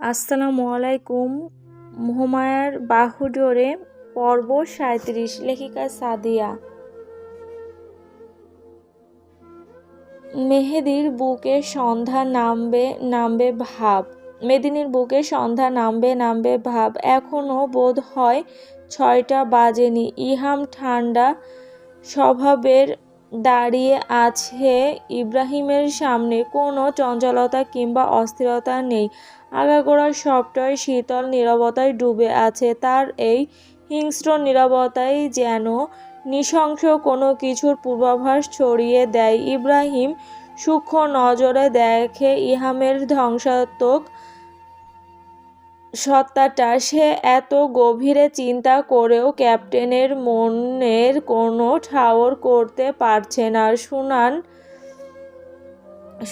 আসসালামু আলাইকুম। মহামায়ার বাহুডোরে পর্ব সাঁত্রিশ লেখিকা সাদিয়া। মেহেদির বুকে সন্ধ্যা নামবে নামবে ভাব। মেদিনীর বুকে সন্ধ্যা নামবে নামবে ভাব। এখনও বোধ হয় ছয়টা বাজেনি। ইহাম ঠান্ডা স্বভাবের দাঁড়িয়ে আছে ইব্রাহিমের সামনে। কোনো চঞ্চলতা কিংবা অস্থিরতা নেই। আগাগোড়া সবটাই শীতল নীরবতায় ডুবে আছে। তার এই হিংস্র নীরবতাই যেন নৃশংস কোনো কিছুর পূর্বাভাস ছড়িয়ে দেয়। ইব্রাহিম সূক্ষ্ম নজরে দেখে ইহামের ধ্বংসাত্মক সত্তাটা, সে এত গভীরে চিন্তা করেও ক্যাপ্টেনের মনের কোনো ঠাওর করতে পারছে না। শুনান,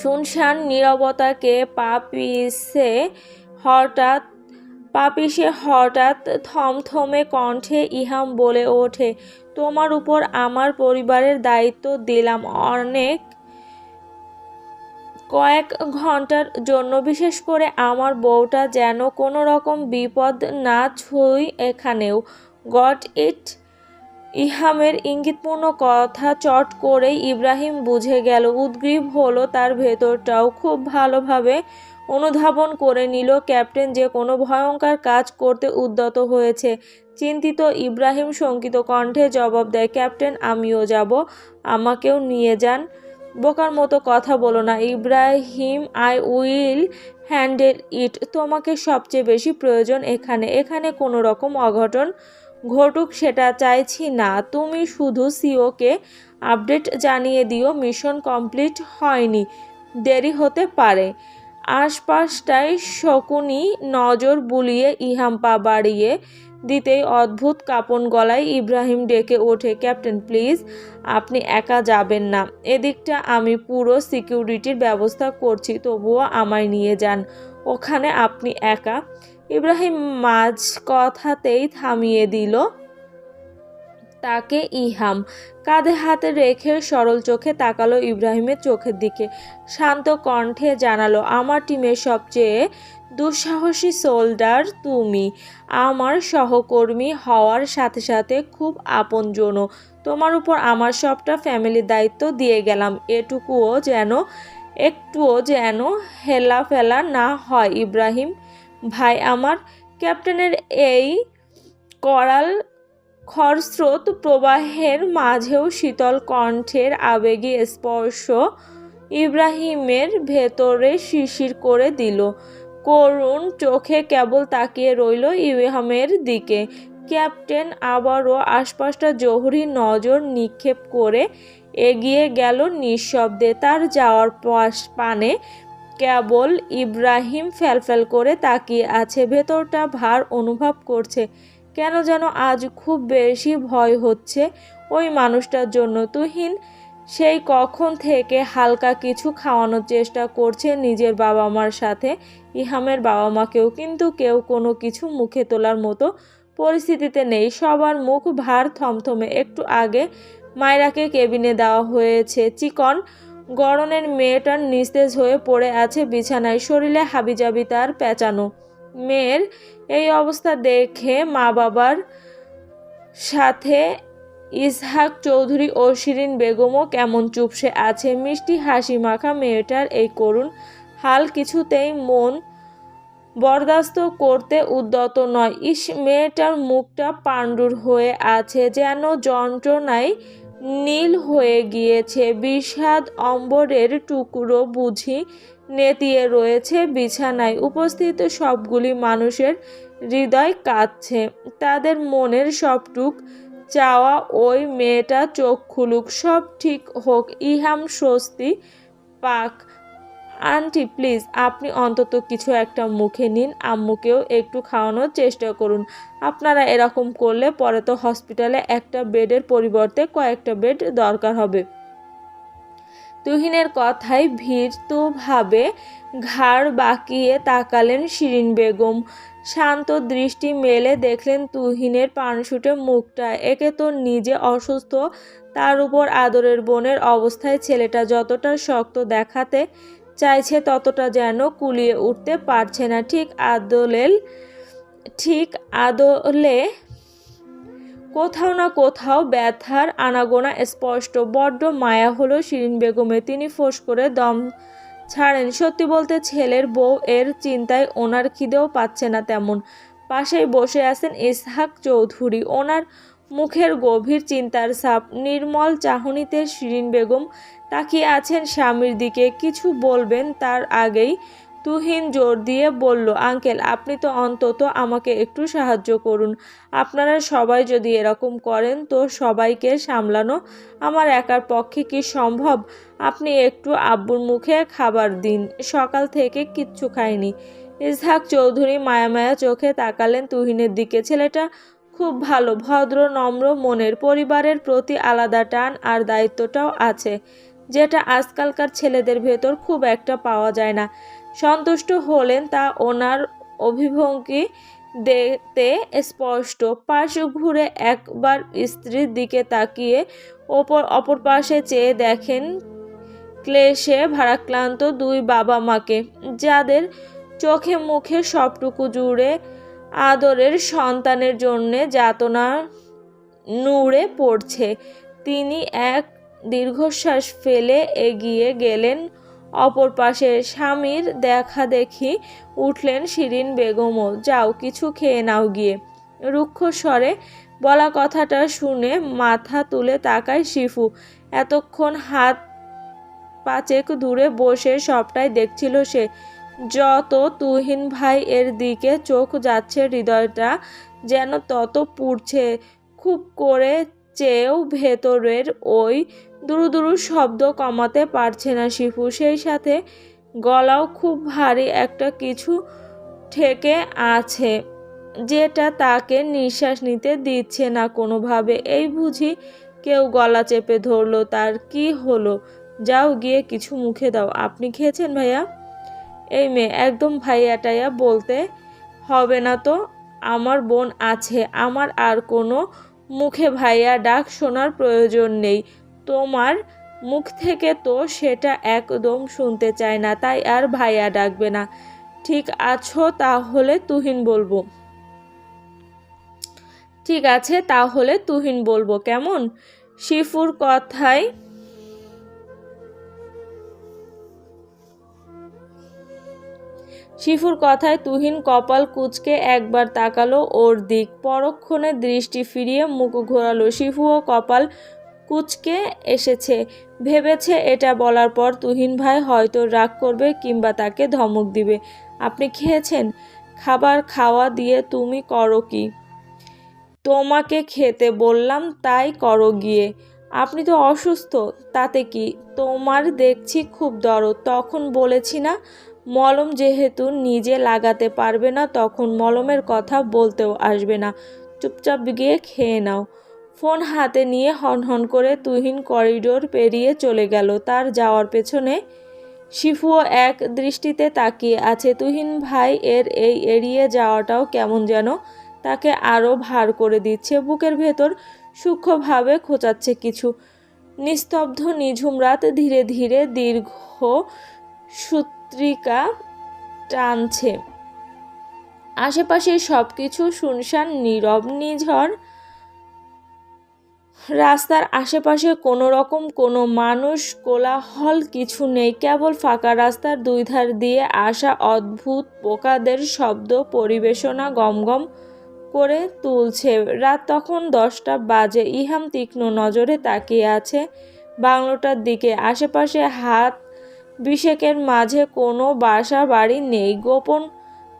শুনশান নীরবতাকে পাপিসে হঠাৎ পাপিসে হঠাৎ থমথমে কণ্ঠে ইহাম বলে ওঠে, তোমার উপর আমার পরিবারের দায়িত্ব দিলাম, অনেক কয়েক ঘণ্টার জন্য, বিশেষ করে আমার বউটা যেন কোনো রকম বিপদ না ছুঁই এখানেও। Got it. ইহামের ইঙ্গিতপূর্ণ কথা চট করেই ইব্রাহিম বুঝে গেল। উদ্গ্রীব হলো তার ভেতরটাও খুব ভালোভাবে অনুধাবন করে নিল। ক্যাপ্টেন যে কোনো ভয়ঙ্কর কাজ করতে উদ্যত হয়েছে। চিন্তিত ইব্রাহিম শঙ্কিত কণ্ঠে জবাব দেয়, ক্যাপ্টেন, আমিও যাব। আমাকেও নিয়ে যান। বোকার মতো কথা বলো না, Ibrahim, I will handle it. তোমাকে সবচেয়ে বেশি প্রয়োজন এখানে। এখানে কোনো রকম অঘটন ঘটুক সেটা চাইছি না। তুমি শুধু সিওকে আপডেট জানিয়ে দিও, মিশন কমপ্লিট হয়নি, দেরি হতে পারে। আশপাশটায় শকুনি নজর বুলিয়ে ইহাম্পা বাড়িয়ে দিতেই অদ্ভুত কাপন গলায় ইব্রাহিম ডেকে ওঠে, ক্যাপ্টেন, প্লিজ, আপনি একা যাবেন না। এদিকটা আমি পুরো সিকিউরিটির ব্যবস্থা করছি, তবুও আমায় নিয়ে যান। ওখানে আপনি একা? ইব্রাহিম মাঝ কথাতেই থামিয়ে দিল। তাকে ইহাম। কাঁধে হাতে রেখে সরল চোখে তাকালো ইব্রাহিমের চোখের দিকে। শান্ত কণ্ঠে জানালো, আমার টিমের সবচেয়ে দুঃসাহসী সোল্ডার তুমি। আমার সহকর্মী হওয়ার সাথে সাথে খুব আপনজনও। তোমার উপর আমার সবটা ফ্যামিলির দায়িত্ব দিয়ে গেলাম। এটুকুও যেন, একটুও যেন হেলাফেলা না হয়, ইব্রাহিম। ভাই আমার, ক্যাপ্টেনের এই করাল খরস্রোত প্রবাহের মাঝেও শীতল কণ্ঠের আবেগী স্পর্শ ইব্রাহিমের ভেতরে শিশির করে দিল। করুণ চোখে কেবল তাকিয়ে রইল ইব্রাহিমের দিকে। ক্যাপ্টেন আবারও আশপাশটা জহুরি নজর নিক্ষেপ করে এগিয়ে গেল নিঃশব্দে। তার যাওয়ার পানে কেবল ইব্রাহিম ফ্যালফ্যাল করে তাকিয়ে আছে। ভেতরটা ভার অনুভব করছে। কেন যেন আজ খুব বেশি ভয় হচ্ছে ওই মানুষটার জন্য। তুহিন সেই কখন থেকে হালকা কিছু খাওয়ানোর চেষ্টা করছে নিজের বাবা মার সাথে। ইহামের বাবা মাকেও, কিন্তু কেউ কোনো কিছু মুখে তোলার মতো পরিস্থিতিতে নেই। সবার মুখ ভার থমথমে। একটু আগে মায়রাকে কেবিনে দেওয়া হয়েছে চিকন গরনের মেয়েটার নিস্তেজ হয়ে পড়ে আছে বিছানায়। শরীরে হাবিজাবি তার পেঁচানো। মেয়ের এই অবস্থা দেখে মা বাবার সাথে ইসহাক চৌধুরী ও শিরিন বেগমও কেমন চুপসে আছে। মিষ্টি হাসি মাখা মেয়েটার এই করুণ হাল কিছুতেই মন বরদাস্ত করতে উদ্যত নয়। ইস, মেয়েটার মুখটা পাণ্ডুর হয়ে আছে যেন যন্ত্রণায় নীল হয়ে গিয়েছে। বিষাদ অম্বরের টুকরো বুঝি নেতিয়ে রয়েছে বিছানায়। উপস্থিত সবগুলি মানুষের হৃদয় কাঁদছে। তাদের মনের সবটুক চাওয়া ওই মেয়েটা চোখ খুলুক। সব ঠিক হোক, ইহাম স্বস্তি পাক। আন্টি, প্লিজ, আপনি অন্তত কিছু একটা মুখে নিন, আম্মুকেও একটু খাওয়ানোর চেষ্টা করুন। আপনারা এরকম করলে পরে তো হসপিটালে একটা বেডের পরিবর্তে কয়েকটা বেড দরকার হবে। তুহিনের কথায় ভীতভাবে ঘাড় বাঁকিয়ে তাকালেন শিরিন বেগম। শান্ত দৃষ্টি মেলে দেখলেন তুহিনের পানশুটে মুখটা। একে তো নিজে অসুস্থ, তার উপর আদরের বোনের অবস্থায় ছেলেটা যতটা শক্ত দেখাতে চাইছে ততটা যেন কুলিয়ে উঠতে পারছে না। ঠিক আদলেল, ঠিক আদলে কোথাও না কোথাও ব্যথার আনাগোনা স্পষ্ট। বড্ড মায়া হলো শিরিন বেগমে তিনি ফোঁস করে দম ছাড়েন। সত্যি বলতে ছেলের বউ এর চিন্তায় ওনার খিদেও পাচ্ছে না তেমন। পাশেই বসে আছেন ইসহাক চৌধুরী। ওনার মুখের গভীর চিন্তার সাপ নির্মল চাহনিতে শিরিন বেগম তাকিয়ে আছেন স্বামীর দিকে। কিছু বলবেন তার আগেই তুহিন জোর দিয়ে বলল, আঙ্কেল, আপনি তো অন্তত আমাকে একটু সাহায্য করুন। আপনারা সবাই যদি এরকম করেন তো সবাইকে সামলানো আমার একার পক্ষে কি সম্ভব? আপনি একটু আব্বুর মুখে খাবার দিন। সকাল থেকে কিচ্ছু খায়নি ইসহাক চৌধুরী মায়া মায়া চোখে তাকালেন তুহিনের দিকে। ছেলেটা খুব ভালো, ভদ্র, নম্র মনের, পরিবারের প্রতি আলাদা টান আর দায়িত্বটাও আছে। যেটা আজকালকার ছেলেদের ভেতর খুব একটা পাওয়া যায় না। সন্তুষ্ট হলেন তা ওনার অভিভঙ্গি দেখতে স্পষ্ট। পাশ ঘুরে একবার স্ত্রীর দিকে তাকিয়ে ওপর, অপর পাশে চেয়ে দেখেন ক্লেশে ভারাক্লান্ত দুই বাবা মাকে, যাদের চোখে মুখে সবটুকু জুড়ে আদরের সন্তানের জন্যে যাতনা নুড়ে পড়ছে। তিনি এক দীর্ঘশ্বাস ফেলে এগিয়ে গেলেন। অপর পাশে স্বামীর দেখা দেখি উঠলেন শিরিন বেগমও। যাও, কিছু খেয়ে নাও গিয়ে। রুক্ষ স্বরে বলা কথাটা শুনে মাথা তুলে তাকায় শিফু। এতক্ষণ হাত পাচেক দূরে বসে সবটাই দেখছিল সে। যত তুহিন ভাই এর দিকে চোখ যাচ্ছে, হৃদয়টা যেন তত পুড়ছে। খুব করে চেয়েও ভেতরের ওই দুরু দুরু শব্দ কমাতে পারছে না শিফু। সেই সাথে গলাও খুব ভারী একটা কিছু ঠেকে আছে, যেটা তাকে নিঃশ্বাস নিতে দিচ্ছে না কোনোভাবে। এই বুঝি কেউ গলা চেপে ধরলো, তার কি হলো? যাও গিয়ে কিছু মুখে দাও। আপনি খেয়েছেন ভাইয়া? এই মেয়ে, একদম ভাইয়া টাইয়া বলতে হবে না তো। আমার বোন আছে, আমার আর কোনো মুখে ভাইয়া ডাক শোনার প্রয়োজন নেই। তোমার মুখ থেকে তো সেটা একদম শুনতে চায় না, তাই আর ভাইয়া ডাকবে না। ঠিক আছো? তাহলে তুহিন বলব। ঠিক আছে, তাহলে তুহিন বলব। কেমন? শিফুর কথায় শিফুর কথায় তুহিন কপাল কুচকে একবার তাকালো ওর দিক। পরক্ষণে দৃষ্টি ফিরিয়ে মুখ ঘোরালো। শিফুও কপাল কুচকে এসেছে। ভেবেছে এটা বলার পর তুহিন ভাই হয়তো রাগ করবে কিংবা তাকে ধমক দিবে। আপনি খেয়েছেন? খাবার খাওয়া দিয়ে তুমি করো কি? তোমাকে খেতে বললাম, তাই করো গিয়ে। আপনি তো অসুস্থ, তাতে কি? তোমার দেখছি খুব দরদ, তখন বলেছি না মলম যেহেতু নিজে লাগাতে পারবে না, তখন মলমের কথা বলতেও আসবে না। চুপচাপ গিয়ে খেয়ে নাও। ফোন হাতে নিয়ে হনহন করে তুহিন করিডোর পেরিয়ে চলে গেল। তার যাওয়ার পেছনে শিফুও এক দৃষ্টিতে তাকিয়ে আছে। তুহিন ভাই এর এই এড়িয়ে যাওয়াটাও কেমন যেন তাকে আরও ভার করে দিচ্ছে। বুকের ভেতর সূক্ষ্মভাবে খোঁচাচ্ছে কিছু। নিস্তব্ধ নিঝুম রাত ধীরে ধীরে দীর্ঘ সূত্রিকা টানছে। আশেপাশে সব কিছু শুনশান, নীরব, নিঝড়। রাস্তার আশেপাশে কোনো রকম কোনো মানুষ, কোলাহল কিছু নেই, কেবল ফাঁকা রাস্তার দুই ধার দিয়ে আসা অদ্ভুত পোকাদের শব্দ পরিবেশনা গমগম করে তুলছে। রাত তখন দশটা বাজে, ইহাম তীক্ষ্ণ নজরে তাকিয়ে আছে বাংলোটার দিকে। আশেপাশে হাত বিশেকের মাঝে কোনো বাসা বাড়ি নেই। গোপন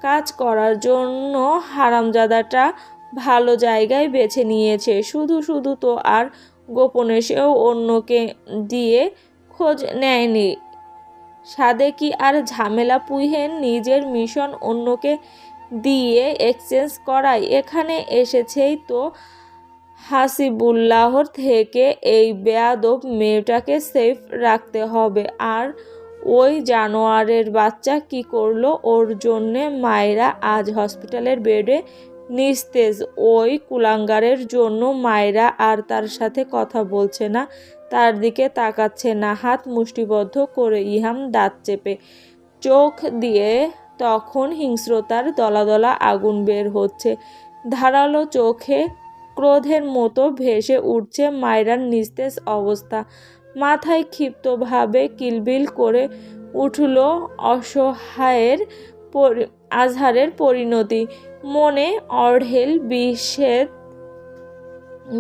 কাজ করার জন্য হারামজাদাটা ভালো জায়গায় বেছে নিয়েছে। শুধু শুধু তো আর গোপনে সেও অন্যকে দিয়ে খোঁজ নেয়নি। সাদে কি আর ঝামেলা পুইহেন নিজের মিশন অন্যকে দিয়ে এক্সচেঞ্জ করায়? এখানে এসেছেই তো হাসিবুল্লাহর থেকে এই বেয়াদব মেয়েটাকে সেফ রাখতে হবে। আর ওই জানোয়ারের বাচ্চা কি করল? ওর জন্যে মায়েরা আজ হসপিটালের বেডে নিস্তেজ। ওই কুলাঙ্গারের জন্য মায়েরা আর তার সাথে কথা বলছে না, তার দিকে তাকাচ্ছে না। হাত মুষ্টিবদ্ধ করে ইহাম দাঁত চেপে চোখ দিয়ে তখন হিংস্রতার দলাদলা আগুন বের হচ্ছে। ধারালো চোখে ক্রোধের মতো ভেসে উঠছে মায়রার নিস্তেজ অবস্থা। মাথায় ক্ষিপ্তভাবে কিলবিল করে উঠল অসহায়ের আজহারের পরিণতি। মনে অঢেল বিষেদ,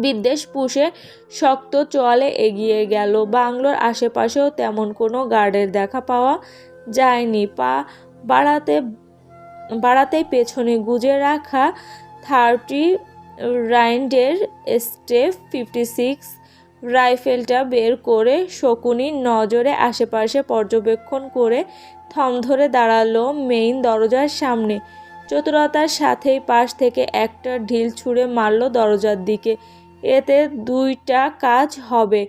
বিদ্বেষ পুষে শক্ত চলে এগিয়ে গেল। বাংলোর আশেপাশেও তেমন কোনো গার্ডের দেখা পাওয়া যায়নি। পা বাড়াতে, বাড়াতেই পেছনে গুজে রাখা থার্টি রাইন্ডের স্টেপ ফিফটি সিক্স রাইফেলটা বের করে শকুনির নজরে আশেপাশে পর্যবেক্ষণ করে থম ধরে দাঁড়াল মেইন দরজার সামনে। চতুরতার সাথেই পাশ থেকে একটা ঢিল ছুঁড়ে মারল দরজার দিকে। এতে দুইটা কাজ হবে।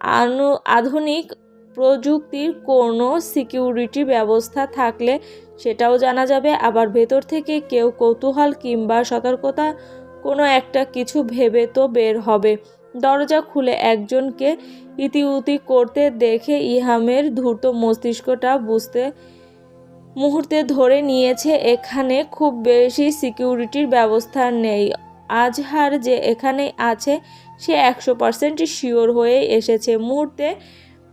আনু, আধুনিক প্রযুক্তির কোনো সিকিউরিটি ব্যবস্থা থাকলে সেটাও জানা যাবে। আবার ভেতর থেকে কেউ কৌতূহল কিংবা সতর্কতা কোনো একটা কিছু ভেবে তো বের হবে। দরজা খুলে একজনকে ইতিউতি করতে দেখে ইহামের ধূর্ত মস্তিষ্কটা বুঝতে মুহূর্তে ধরে নিয়েছে, এখানে খুব বেশি সিকিউরিটির ব্যবস্থা নেই। আজহার যে এখানে আছে, সে একশো পার্সেন্ট শিওর হয়ে এসেছে। মুহূর্তে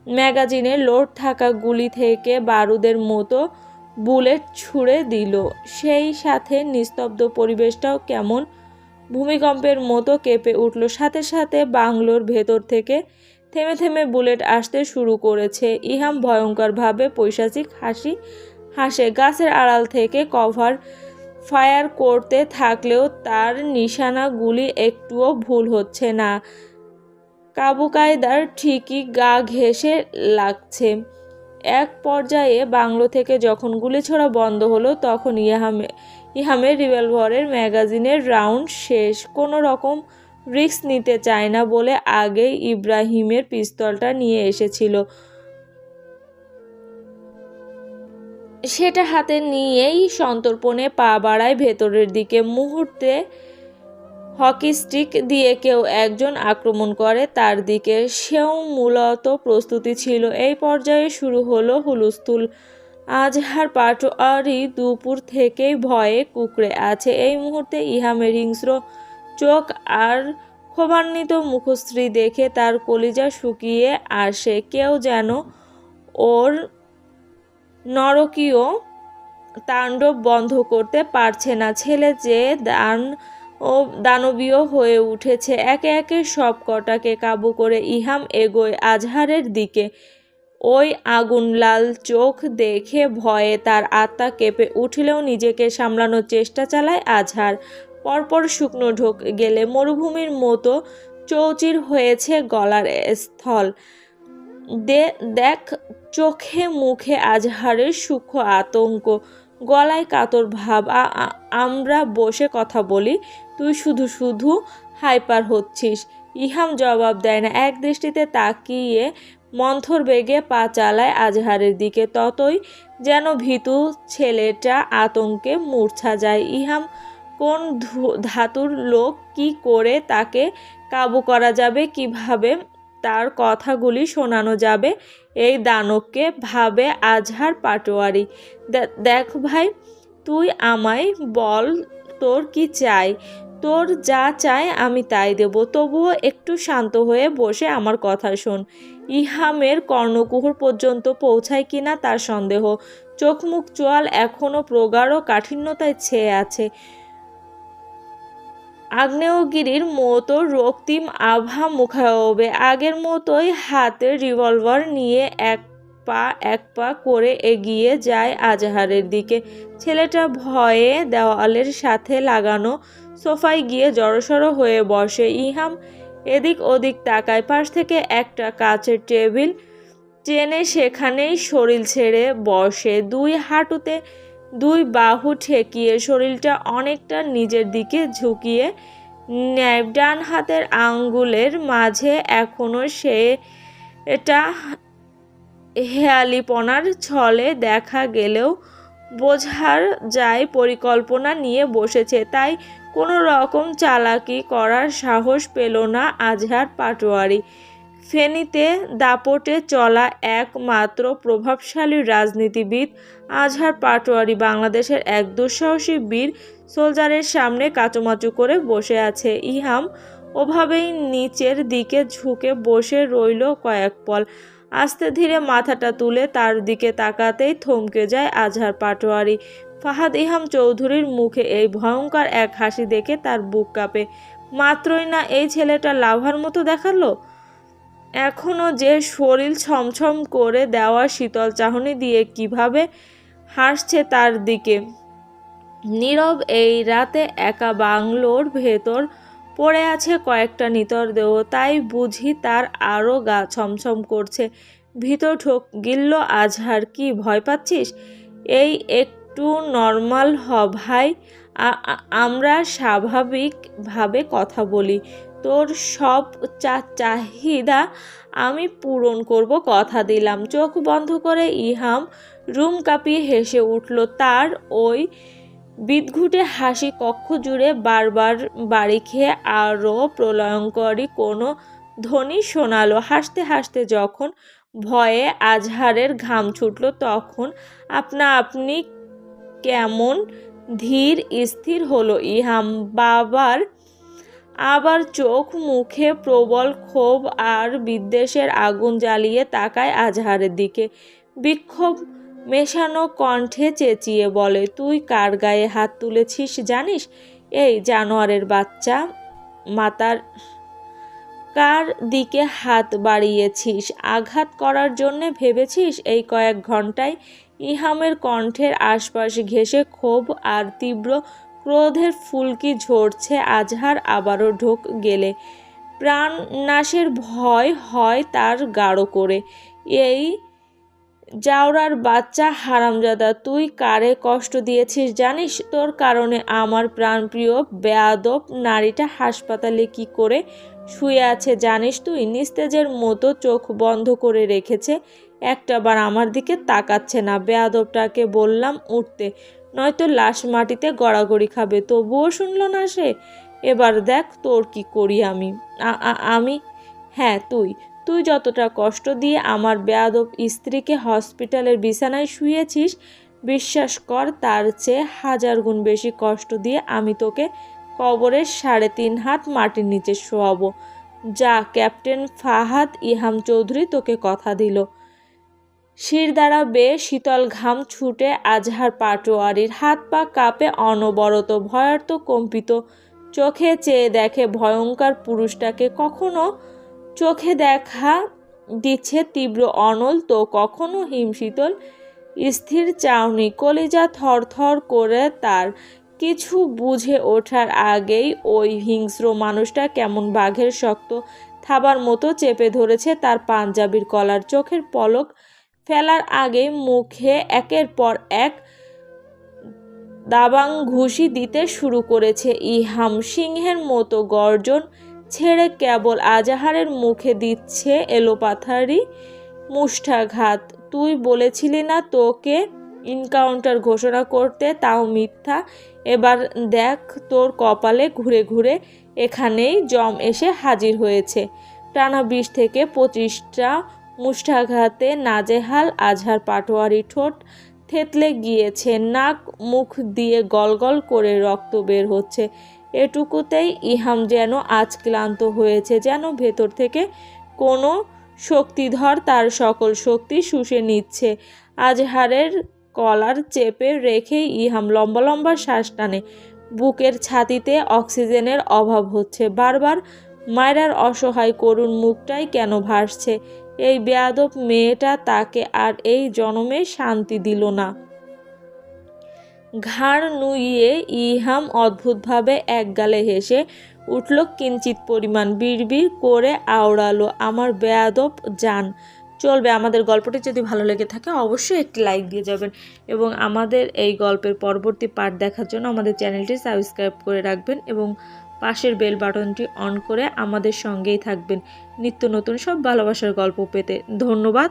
ম্যাগাজিনে লোড থাকা গুলি থেকে বারুদের মতো বুলেট ছুঁড়ে দিল। সেই সাথে নিস্তব্ধ পরিবেশটাও কেমন ভূমিকম্পের মতো কেঁপে উঠল। সাথে সাথে বাংলোর ভেতর থেকে থেমে থেমে বুলেট আসতে শুরু করেছে। ইহাম ভয়ঙ্করভাবে পৈশাচিক হাসি হাসে। গাছের আড়াল থেকে কভার ফায়ার করতে থাকলেও তার নিশানাগুলি একটুও ভুল হচ্ছে না। কাবু কায়দার ঠিকই গা ঘেসে লাগছে। এক পর্যায়ে বাংলো থেকে যখন গুলি ছোড়া বন্ধ হলো, তখন ইহামে ইহামের রিভলভারের ম্যাগাজিনের রাউন্ড শেষ। কোনো রকম রিস্ক নিতে চায় না বলে আগে ইব্রাহিমের পিস্তলটা নিয়ে এসেছিল। সেটা হাতে নিয়েই সন্তর্পণে পা বাড়ায় ভেতরের দিকে। মুহূর্তে হকি স্টিক দিয়ে কেউ একজন আক্রমণ করে, তার দিকে সেও মূলত প্রস্তুতি ছিল। এই পর্যায়ে শুরু হলো হুলুস্থুল আজহার পাটোয়ারি দুপুর থেকেই ভয়ে কুকড়ে আছে। এই মুহূর্তে ইহামের হিংস্র চোখ আর ক্ষোভান্বিত মুখশ্রী দেখে তার কলিজা শুকিয়ে আসে। কেউ যেন ওর নরকীয় তাণ্ডব বন্ধ করতে পারছে না। ছেলে যে দান ও দানবীয় হয়ে উঠেছে, একে একে সব কটাকে কাবু করে ইহাম এগোয় আজহারের দিকে। ওই আগুন লাল চোখ দেখে ভয়ে তার আত্মা কেঁপে উঠলেও নিজেকে সামলানোর চেষ্টা চালায় আজহার। পরপর শুকনো ঢোক গেলে মরুভূমির মতো চৌচির হয়েছে গলার স্থল। দে, দেখ চোখে মুখে আজহারের সূক্ষ্ম আতঙ্ক। গলায় কাতর ভাব। আমরা বসে কথা বলি। তুই শুধু শুধু হাইপার হচ্ছিস। ইহাম জবাব দেয় না। এক দৃষ্টিতে তাকিয়ে মন্থর বেগে পা চালায় আজহারের দিকে, ততই যেন ভীতু ছেলেটা আতঙ্কে মূর্ছা যায়। ইহাম, কোন ধাতুর লোক কি করে তাকে কাবু করা যাবে, কীভাবে তার কথাগুলি শোনানো যাবে, এই দানবকে ভাবে আজহার পাটোয়ারি। দেখ ভাই, তুই আমায় বল তোর কি চাই? তোর যা চায় আমি তাই দেব, তবুও একটু শান্ত হয়ে বসে আমার কথা শোন। ইহামের কর্ণকুহর পর্যন্ত পৌঁছায় কিনা তার সন্দেহ। চোখ মুখ চোয়াল এখনও প্রগাঢ় কাঠিন্যতায় ছেয়ে আছে। আগ্নেয়গিরির মতো রক্তিম আভা মুখায়বে। আগের মতোই হাতে রিভলভার নিয়ে এক পা এক পা করে এগিয়ে যায় আজহারের দিকে। ছেলেটা ভয়ে দেওয়ালের সাথে লাগানো সোফায় গিয়ে জড়সড় হয়ে বসে। ইহাম এদিক ওদিক তাকায়, পাশ থেকে একটা কাচের টেবিল চেনে সেখানেই শরীর ছেড়ে বসে। দুই হাঁটুতে দুই বাহু ঠেকিয়ে শরীরটা অনেকটা নিজের দিকে ঝুঁকিয়ে নেয়। ডান হাতের আঙ্গুলের মাঝে এখনও সে এটা হেয়ালিপনার ছলে দেখা গেলেও বোঝার যায় পরিকল্পনা নিয়ে বসেছে। তাই কোনো রকম চালাকি করার সাহস পেল না আজহার পাটোয়ারি। ফেনীতে দাপটে চলা একমাত্র প্রভাবশালী রাজনীতিবিদ আজহার পাটোয়ারি বাংলাদেশের এক দুঃসাহসী বীর সোলজারের সামনে কাচুমাচু করে বসে আছে। ইহাম ওভাবেই নিচের দিকে ঝুঁকে বসে রইল কয়েক পল। আস্তে ধীরে মাথাটা তুলে তার দিকে তাকাতেই থমকে যায় আজহার পাটোয়ারি। ফাহাদ ইহাম চৌধুরীর মুখে এই ভয়ঙ্কর এক হাসি দেখে তার বুক কাঁপে। মাত্রই না এই ছেলেটা লাভার মতো দেখাল? এখনও যে শরীর ছমছম করে দেওয়া শীতল চাহনি দিয়ে কীভাবে হাসছে তার দিকে। নীরব এই রাতে একা বাংলোর ভেতর পড়ে আছে কয়েকটা নিতর দেহ, তাই বুঝি তার আরও গা ছমছম করছে। ভিতর ঠোক গিলল, আজহার, কি ভয় পাচ্ছিস? এই একটু নর্মাল হ ভাই। আ- আ- আমরা স্বাভাবিকভাবে কথা বলি। তোর সব চাহিদা আমি পূরণ করব কথা দিলাম। চোখ বন্ধ করে ইহাম রুম কাঁপিয়ে হেসে উঠল। তার ওই বিদঘুটে হাসি কক্ষ জুড়ে বারবার বাড়ি খেয়ে আরও প্রলয়ঙ্করী কোনো ধ্বনি শোনালো। হাসতে হাসতে যখন ভয়ে আজহারের ঘাম ছুটল, তখন আপনা আপনি কেমন ধীর স্থির হলো ইহাম। বাবার আবার চোখ মুখে প্রবল ক্ষোভ আর বিদ্বেষের আগুন জ্বালিয়ে তাকায় আজহারের দিকে। বিক্ষোভ মেশানো কণ্ঠে চেঁচিয়ে বলে, তুই কার গায়ে হাত তুলেছিস জানিস? এই জানোয়ারের বাচ্চা, মাতার কার দিকে হাত বাড়িয়েছিস? আঘাত করার জন্যে ভেবেছিস এই কয়েক ঘন্টায় ইহামের কণ্ঠের আশপাশ ঘেঁষে ক্ষোভ আর তীব্র ক্রোধের ফুলকি ঝরছে আজহার আবারও ঢোক গেলে। প্রাণ নাশের ভয় হয় তার গাঢ় করে। এই জাউরার বাচ্চা হারামজাদা, তুই কারে কষ্ট দিয়েছিস জানিস? তোর কারণে আমার প্রাণপ্রিয় বেয়াদব নারীটা হাসপাতালে কি করে শুয়ে আছে জানিস তুই? নিস্তেজের মতো চোখ বন্ধ করে রেখেছে একটাবার আমার দিকে তাকাচ্ছে না। বেয়াদবটাকে বললাম, উঠতে। নয়তো লাশ মাটিতে গড়াগড়ি খাবে। তবুও শুনল না সে। এবার দেখ তোর কি করি আমি। আমি? হ্যাঁ তুই। তুই যতটা কষ্ট দিয়ে আমার বেয়াদব স্ত্রীকে হসপিটালের বিছানায় শুয়েছিস, বিশ্বাস কর তার চেয়ে হাজার গুণ বেশি কষ্ট দিয়ে আমি তোকে কবরের সাড়ে তিন হাত মাটির নিচে শোয়াবো। যা, ক্যাপ্টেন ফাহাদ ইহাম চৌধুরী তোকে কথা দিল। শির দ্বারা বেয়ে শীতল ঘাম ছুটে আজহার পাটোয়ারির হাত পা কাঁপে অনবরত ভয়ার্ত কম্পিত। চোখে চেয়ে দেখে ভয়ঙ্কর পুরুষটাকে কখনো চোখে দেখা দিচ্ছে তীব্র অনল, তো কখনো হিমশীতল। স্থির চাউনি কলিজা থরথর করে তার কিছু বুঝে ওঠার আগেই ওই হিংস্র মানুষটা কেমন বাঘের শক্ত থাবার মতো চেপে ধরেছে তার পাঞ্জাবির কলার চোখের পলক। ফেলার আগে মুখে একের পর এক দাবাং ঘুষি দিতে শুরু করেছে। ইহাম সিংহের মতো গর্জন ছেড়ে কেবল আজাহারের মুখে দিচ্ছে এলোপাথারি মুষ্ঠাঘাত তুই বলেছিলি না তোকে ইনকাউন্টার ঘোষণা করতে? তাও মিথ্যা। এবার দেখ তোর কপালে ঘুরে ঘুরে এখানেই জম এসে হাজির হয়েছে। টানা বিশ থেকে পঁচিশটা মুষ্ঠাঘাতে নাজেহাল আজহার পাটোয়ারি ঠোঁট থেতলে গিয়েছে, নাক মুখ দিয়ে গলগল করে রক্ত বের হচ্ছে। এটুকুতেই ইহাম যেন আজ ক্লান্ত হয়েছে, যেন ভেতর থেকে কোনো শক্তিধর তার সকল শক্তি শুষে নিচ্ছে। আজহারের কলার চেপে রেখে ইহাম লম্বা লম্বা শ্বাস টানে। বুকের ছাতিতে অক্সিজেনের অভাব হচ্ছে। বারবার মায়রার অসহায় করুণ মুখটাই কেন ভাসছে? এই বেয়াদব মেয়েটা তাকে আর এই জনমে শান্তি দিল না। ঘাড় নুইয়ে ইহাম অদ্ভুতভাবে এক গালে হেসে উঠল কিঞ্চিত পরিমাণ বিড়বিড় করে আওড়ালো আমার বেয়াদব যান চলবে, আমাদের গল্পটি যদি ভালো লেগে থাকে অবশ্যই একটি লাইক দিয়ে যাবেন এবং আমাদের এই গল্পের পরবর্তী পার্ট দেখার জন্য আমাদের চ্যানেলটি সাবস্ক্রাইব করে রাখবেন এবং পাশের বেল বাটনটি অন করে আমাদের সঙ্গেই থাকবেন। নিত্য নতুন সব ভালোবাসার গল্প পেতে ধন্যবাদ।